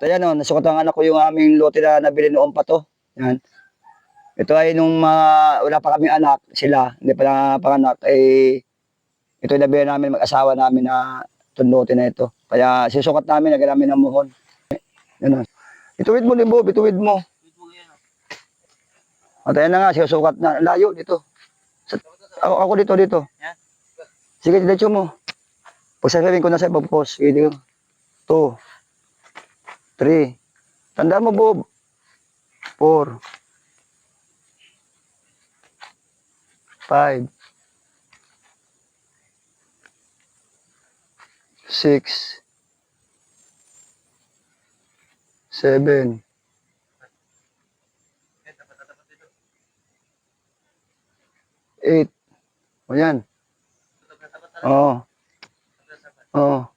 At ayan o, nasukat ang anak ko yung aming lote na nabili noon pa to. Yan. Ito ay nung mga, wala pa kaming anak, sila, hindi pa nangapanganak, eh, ito yung nabili namin, mag-asawa namin na itong lote na ito. Kaya sisukat namin, lagyan namin ng muhon. Yan o. Ituwid mo, Limbo, ituwid mo. At ayan na nga, sinusukat na. Layo dito. Sa, ako, ako dito, dito. Sige, diretso mo. Pag sasabihin ko na sa ibang post, sige, two, three. Tandaan mo, Bob. Four. Five. Six. Seven. Eight. O yan. Oo. Oo. Ganito.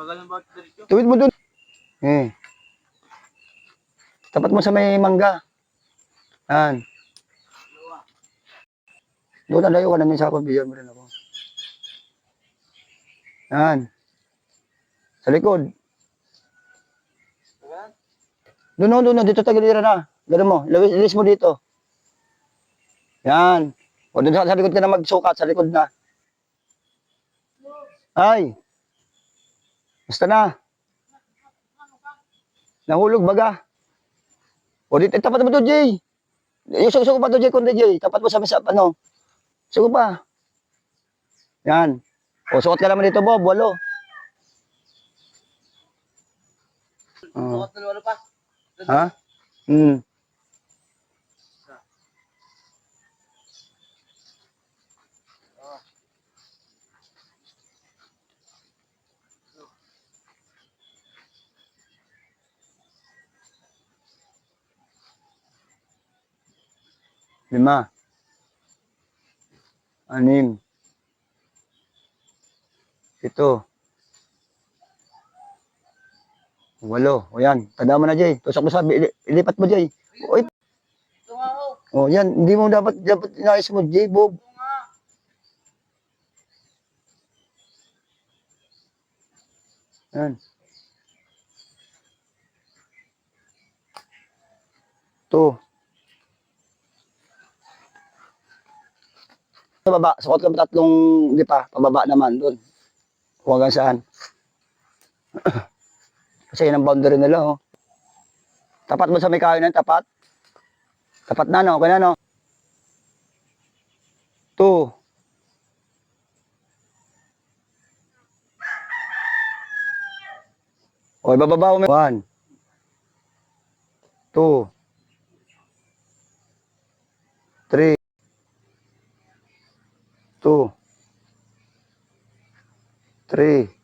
Magalang ba ito dito? Tuwid mo dun. Eh. Tapat mo sa may mangga. Yan. Doon na layo ka na min sa ako. Bigyan mo rin ako. Yan. Sa likod. Doon, doon, doon. Dito tagilira na. Ganun mo. Ilis mo dito. Yan. O doon sa, sa likod ka na magsukat. Sa likod na. Ay. Basta na. Nahulog baga. O dito, eh, tapat mo to, Jay. Yung suko pa to, Jay, kundi Jay. Tapat mo sa mesa, ano. Suko pa. Yan. O, sukat ka naman dito, Bob. Walo. Sukat na wala pa. Ha? Hmm. Lima. Anim. Ito. Walo. O yan. Tanda mo na, Jay. Tusok mo sa... ili- Ilipat mo, Jay. Nga ho. O yan. Hindi mo dapat... Dapat inayos mo, Jay, Bob. Yan. Ito. Sa baba, sukat ka ba tatlong di pa, pababa naman doon. Kung hanggang saan. Kasi yun ang boundary nila, oh. Tapat mo sa may kahoy na yun, tapat. Tapat na, no? Okay na, no? Two. O, bababa mo. One. Two. Three. Two. Three. Ayusin mo kasi.